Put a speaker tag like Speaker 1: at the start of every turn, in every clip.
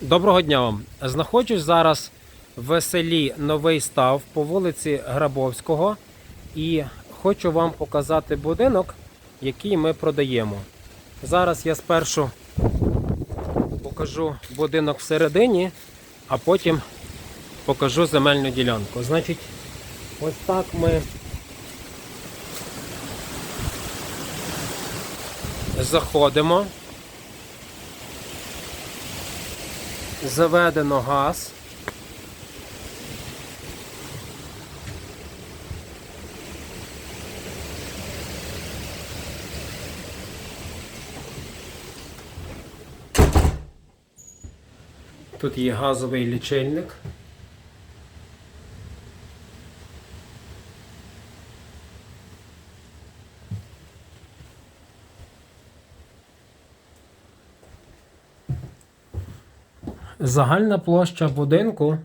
Speaker 1: Доброго дня вам. Знаходжусь зараз в селі Новий Став по вулиці Грабовського і хочу вам показати будинок, який ми продаємо. Зараз я спершу покажу будинок всередині, а потім покажу земельну ділянку. Значить, ось так ми заходимо. Заведено газ. Тут є газовий лічильник. Загальна площа будинку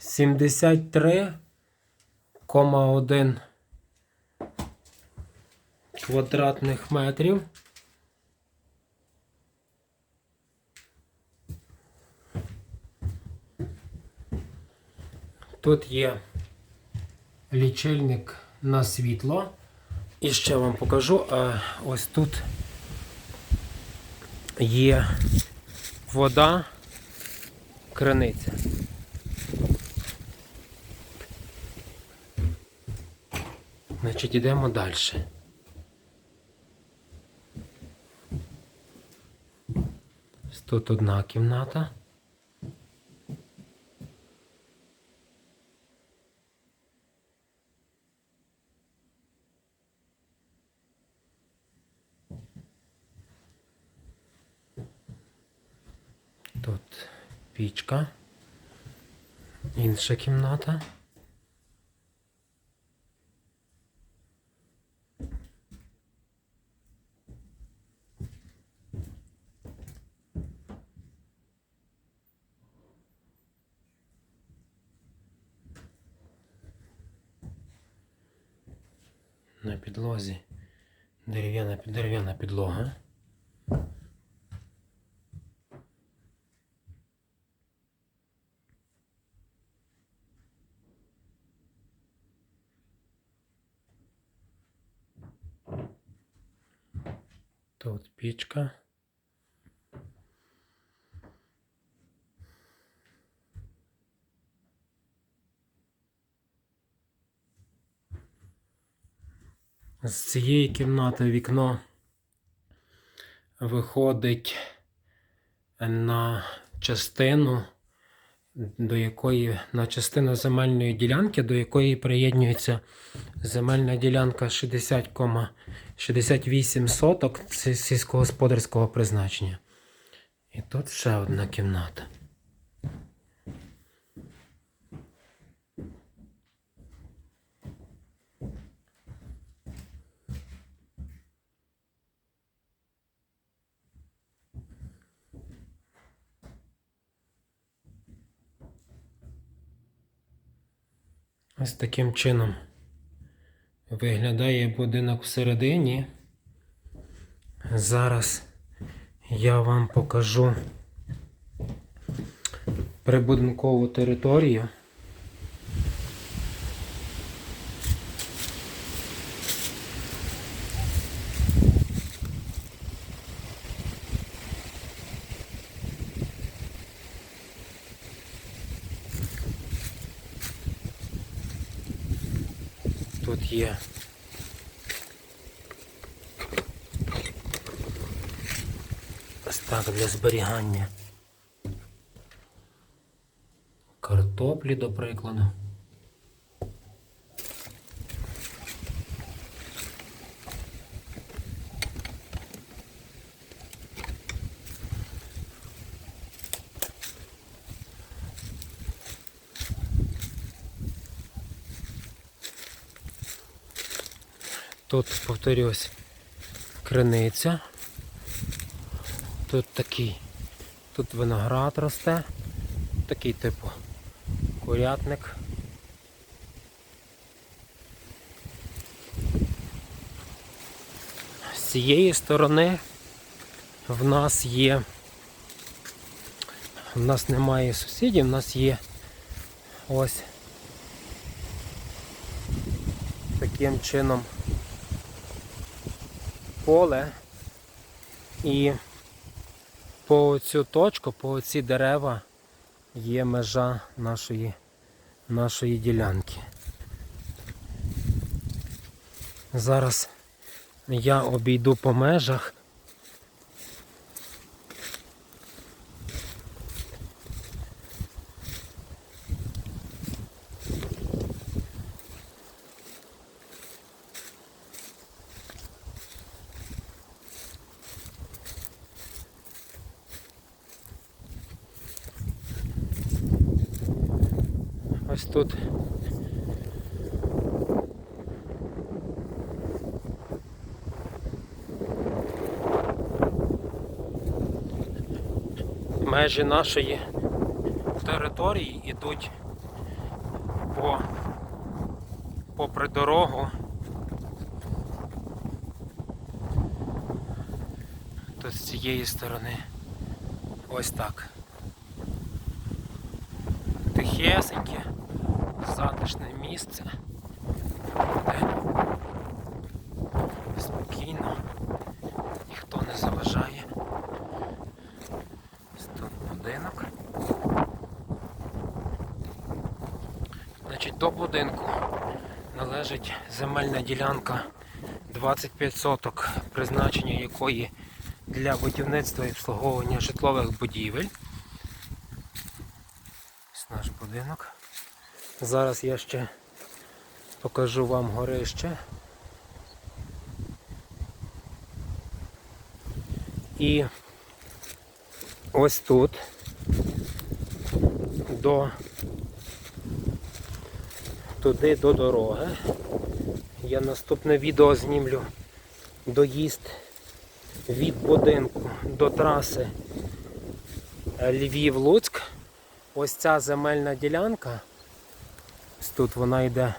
Speaker 1: 73,1 квадратних метрів. Тут є лічильник на світло. І ще вам покажу, ось тут є вода криниця. Значить, йдемо далі. Тут одна кімната. Тут пічка. Інша кімната. На підлозі дерев'яна дерев'яна підлога. Тут пічка. З цієї кімнати вікно виходить на частину, до якої на частину земельної ділянки, до якої приєднується земельна ділянка 60,68 соток сільськогосподарського призначення. І тут ще одна кімната. Ось таким чином виглядає будинок всередині. Зараз я вам покажу прибудинкову територію. Тут є ось так для зберігання картоплі, до прикладу. Тут, повторюсь, криниця. Тут такий, тут виноград росте, такий типу курятник. З цієї сторони в нас є У нас немає сусідів, у нас є ось таким чином поле і по цю точку, по ці дерева є межа нашої, нашої ділянки. Зараз я обійду по межах. Ось тут межі нашої території йдуть по попри дорогу. Тут з цієї сторони ось так. Тихесеньке, затишне місце. Де спокійно, ніхто не заважає. Тут будинок. Значить, до будинку належить земельна ділянка 25 соток, призначення якої для будівництва і обслуговування житлових будівель. Ось наш будинок. Зараз я ще покажу вам горище. І ось тут до туди до дороги. Я наступне відео знімлю доїзд від будинку до траси Львів-Луцьк. Ось ця земельна ділянка. Ось тут вона йде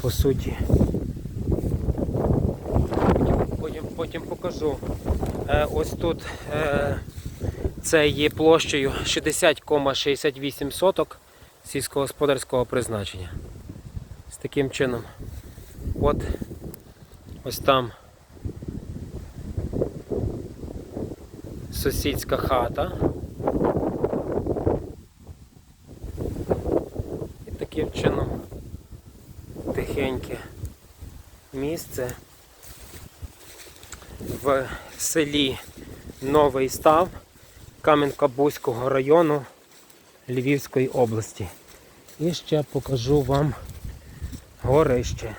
Speaker 1: по суті. Потім, потім, покажу. Е, ось тут е, це є площею 60,68 соток сільськогосподарського призначення. З таким чином. От ось там сусідська хата. І таким чином тихеньке місце в селі Новий Став Кам'янка-Бузького району Львівської області. І ще покажу вам горище.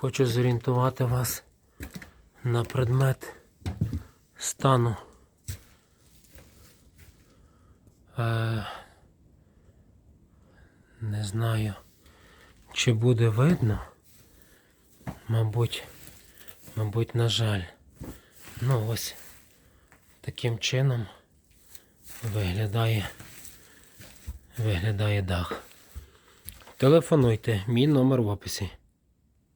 Speaker 1: Хочу зорієнтувати вас на предмет стану. Е, не знаю, чи буде видно. Мабуть, мабуть, на жаль. Ну ось таким чином виглядає, виглядає дах. Телефонуйте, мій номер в описі.